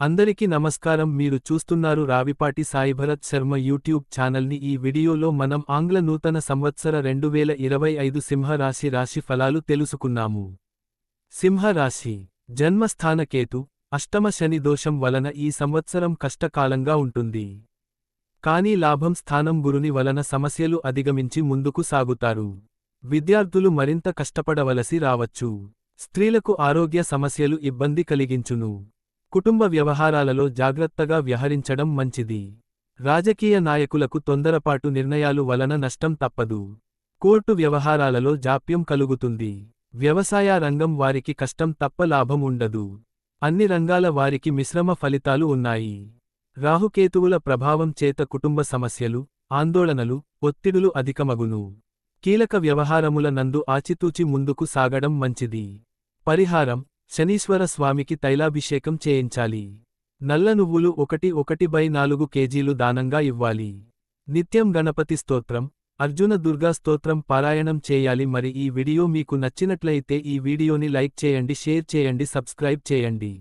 అందరికీ నమస్కారం. మీరు చూస్తున్నారు రావిపాటి సాయిభరత్ శర్మ యూట్యూబ్ ఛానల్ని. ఈ వీడియోలో మనం ఆంగ్ల నూతన సంవత్సర రెండు వేల ఇరవై ఐదు సింహరాశి రాశి ఫలాలు తెలుసుకున్నాము. సింహరాశి జన్మస్థాన కేతు అష్టమ శని దోషం వలన ఈ సంవత్సరం కష్టకాలంగా ఉంటుంది. కానీ లాభం స్థానం గురుని వలన సమస్యలు అధిగమించి ముందుకు సాగుతారు. విద్యార్థులు మరింత కష్టపడవలసి రావచ్చు. స్త్రీలకు ఆరోగ్య సమస్యలు ఇబ్బంది కలిగించును. కుటుంబ వ్యవహారాలలో జాగ్రత్తగా వ్యవహరించడం మంచిది. రాజకీయ నాయకులకు తొందరపాటు నిర్ణయాలు వలన నష్టం తప్పదు. కోర్టు వ్యవహారాలలో జాప్యం కలుగుతుంది. వ్యవసాయ రంగం వారికి కష్టం తప్ప లాభం ఉండదు. అన్ని రంగాల వారికి మిశ్రమ ఫలితాలు ఉన్నాయి. రాహుకేతువుల ప్రభావం చేత కుటుంబ సమస్యలు ఆందోళనలు ఒత్తిడులు అధికమగును. కీలక వ్యవహారముల నందు ఆచితూచి ముందుకు సాగడం మంచిది. పరిహారం శనీశ్వర స్వామికి తైలాభిషేకం చేయించాలి. నల్ల నువ్వులు ఒకటి ఒకటి బై నాలుగు కేజీలు దానంగా ఇవ్వాలి. నిత్యం గణపతి స్తోత్రం అర్జున దుర్గా స్తోత్రం పారాయణం చేయాలి. మరి ఈ వీడియో మీకు నచ్చినట్లయితే ఈ వీడియోని లైక్ చేయండి షేర్ చేయండి సబ్స్క్రైబ్ చేయండి.